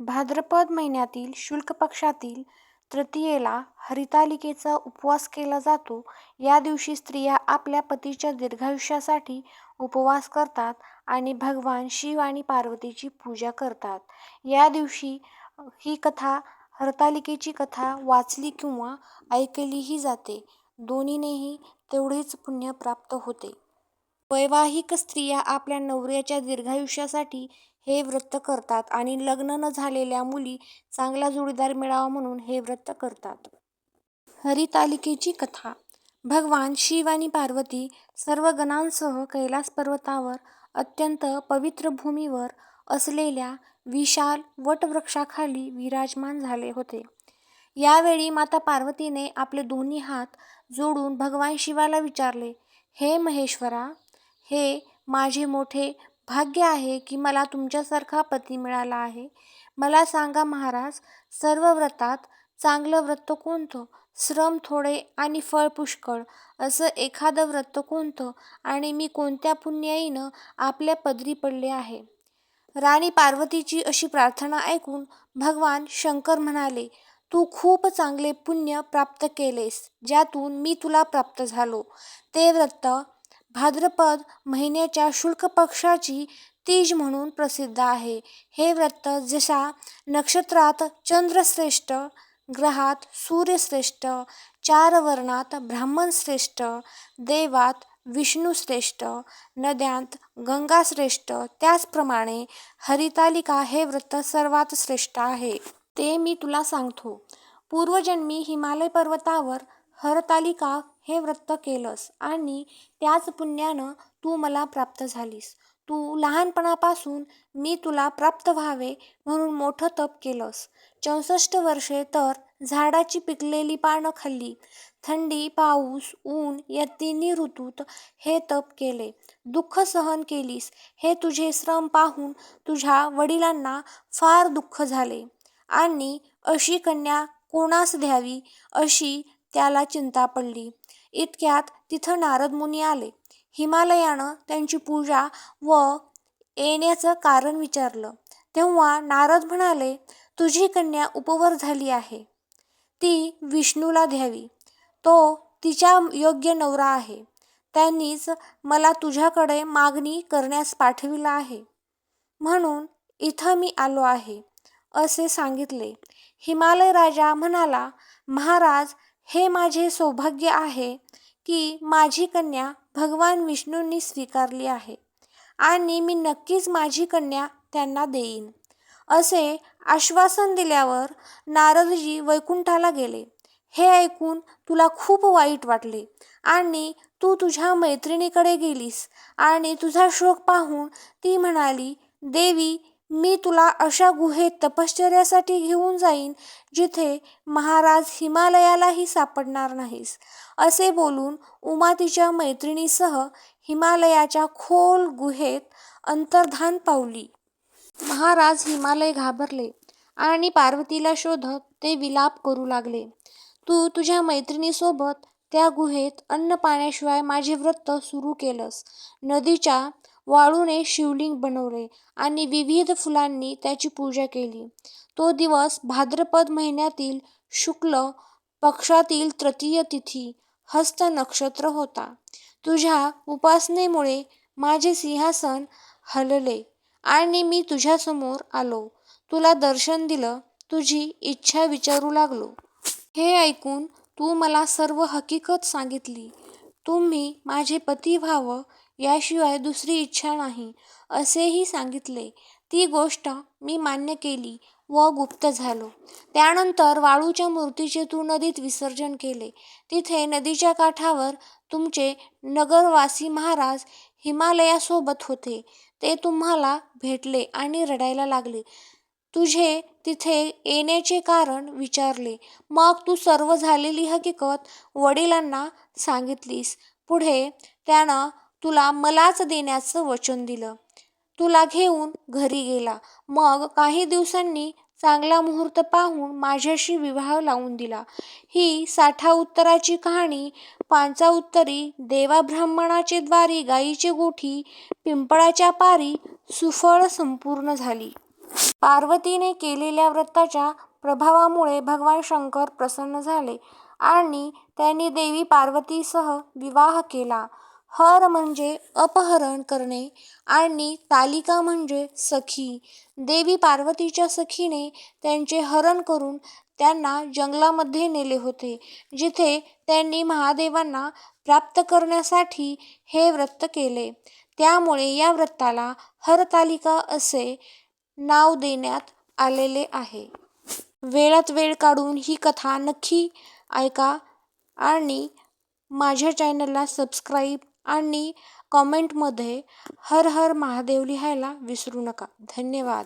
भाद्रपद महिन्यातील शुक्ल पक्षातील तृतीयेला हरितालिकेचा उपवास केला जातो. या दिवशी स्त्रिया आपल्या पतीच्या दीर्घायुष्यासाठी उपवास करतात आणि भगवान शिव आणि पार्वतीची पूजा करतात. या दिवशी ही कथा हरतालिकेची कथा वाचली किंवा ऐकलीही जाते. दोन्हीनेही तेवढेच पुण्य प्राप्त होते. वैवाहिक स्त्रिया आपल्या नवऱ्याच्या दीर्घायुष्यासाठी हे व्रत करतात आणि लग्न न झालेल्या मुली चांगला जोडीदार मिळावा म्हणून हे व्रत करतात. हरितालिकेची कथा भगवान शिव आणि पार्वती सर्व गणांसह कैलास पर्वतावर अत्यंत पवित्र भूमीवर असलेल्या विशाल वटवृक्षाखाली विराजमान झाले होते. यावेळी माता पार्वतीने आपले दोन्ही हात जोडून भगवान शिवाला विचारले, हे महेश्वरा, हे माझे मोठे भाग्य आहे की मला तुमच्यासारखा पती मिळाला आहे. मला सांगा महाराज, सर्व व्रतात चांगलं व्रत कोणतं? श्रम थोडे आणि फळ पुष्कळ असं एखादं व्रत कोणतं आणि मी कोणत्या पुण्याईनं आपल्या पदरी पडले आहे? राणी पार्वतीची अशी प्रार्थना ऐकून भगवान शंकर म्हणाले, तू खूप चांगले पुण्य प्राप्त केलेस, ज्यातून मी तुला प्राप्त झालो. ते व्रत भाद्रपद महिन्याच्या शुल्क पक्षाची तीज म्हणून प्रसिद्ध आहे. हे व्रत जशा नक्षत्रात चंद्र श्रेष्ठ, ग्रहात सूर्यश्रेष्ठ चार वर्णात ब्राह्मण श्रेष्ठ, देवात विष्णू श्रेष्ठ, नद्यांत गंगाश्रेष्ठ त्याचप्रमाणे हरितालिका हे व्रत सर्वात श्रेष्ठ आहे. ते मी तुला सांगतो. पूर्वजन्मी हिमालय पर्वतावर हरतालिका हे व्रत केलंस आणि त्याच पुण्यानं तू मला प्राप्त झालीस. तू लहानपणापासून मी तुला प्राप्त व्हावे म्हणून मोठं तप केलंस. चौसष्ट वर्षे तर झाडाची पिकलेली पानं खाल्ली. थंडी, पाऊस, ऊन या तिन्ही ऋतूत हे तप केले. दुःख सहन केलीस. हे तुझे श्रम पाहून तुझ्या वडिलांना फार दुःख झाले आणि अशी कन्या कोणास द्यावी अशी त्याला चिंता पडली. इतक्यात तिथं नारद मुनी आले. हिमालयानं त्यांची पूजा व येण्याचं कारण विचारलं. तेव्हा नारद म्हणाले, तुझी कन्या उपवर झाली आहे. ती विष्णूला द्यावी. तो तिच्या योग्य नवरा आहे. त्यांनीच मला तुझ्याकडे मागणी करण्यास पाठविलं आहे. म्हणून इथं मी आलो आहे, असे सांगितले. हिमालय राजा म्हणाला, महाराज, हे माझे सौभाग्य आहे की माझी कन्या भगवान विष्णूंनी स्वीकारली आहे आणि मी नक्कीच माझी कन्या त्यांना देईन. असे आश्वासन दिल्यावर नारदजी वैकुंठाला गेले. हे ऐकून तुला खूप वाईट वाटले आणि तू तुझ्या मैत्रिणीकडे गेलीस आणि तुझा शोक पाहून ती म्हणाली, देवी, मी तुला अशा गुहेत तपश्चर्यासाठी घेऊन जाईन जिथे महाराज हिमालयालाही सापडणार नाहीस. असे बोलून उमा तिच्या मैत्रिणीसह हिमालयाच्या खोल गुहेत अंतर्धान पावली. महाराज हिमालय घाबरले आणि पार्वतीला शोधत ते विलाप करू लागले. तू तुझ्या मैत्रिणीसोबत त्या गुहेत अन्न-पाण्याशिवाय माझे व्रत सुरू केलंस. नदीच्या वाळूने शिवलिंग बनवले आणि विविध फुलांनी त्याची पूजा केली. तो दिवस भाद्रपद महिन्यातील शुक्ल पक्षातील तृतीय तिथी हस्त नक्षत्र होता. तुझ्या उपासनेमुळे माझे सिंहासन हलले आणि मी तुझ्यासमोर आलो. तुला दर्शन दिलं. तुझी इच्छा विचारू लागलो. हे ऐकून तू मला सर्व हकीकत सांगितली. तुम्ही माझे पती व्हावं याशिवाय दुसरी इच्छा नाही, असेही सांगितले. ती गोष्ट मी मान्य केली व गुप्त झालो. त्यानंतर वाळूच्या मूर्तीचे तू नदीत विसर्जन केले. तिथे नदीच्या काठावर तुमचे नगरवासी महाराज हिमालयासोबत होते. ते तुम्हाला भेटले आणि रडायला लागले. तुझे तिथे येण्याचे कारण विचारले. मग तू सर्व झालेली हकीगत वडिलांना सांगितलीस. पुढे त्यानं तुला मलाच देण्याचं वचन दिलं. तुला घेऊन घरी गेला. मग काही दिवसांनी चांगला मुहूर्त पाहून माझ्याशी विवाह लावून दिला. ही साठा उत्तराची कहाणी पांचा उत्तरी देवा ब्राह्मणाचे द्वारी गायीचे गोठी पिंपळाच्या पारी सुफळ संपूर्ण झाली. पार्वतीने केलेल्या व्रताच्या प्रभावामुळे भगवान शंकर प्रसन्न झाले आणि त्यांनी देवी पार्वतीसह विवाह केला. हर म्हणजे अपहरण करणे आणि तालिका म्हणजे सखी. देवी पार्वतीच्या सखीने त्यांचे हरण करून त्यांना जंगलामध्ये नेले होते, जिथे त्यांनी महादेवांना प्राप्त करण्यासाठी हे व्रत केले. त्यामुळे या व्रताला हरतालिका असे नाव देण्यात आलेले आहे. वेळात वेळ काढून ही कथा नक्की ऐका आणि माझ्या चॅनलला सबस्क्राईब आणि कॉमेंटमध्ये हर हर महादेव लिहायला विसरू नका. धन्यवाद.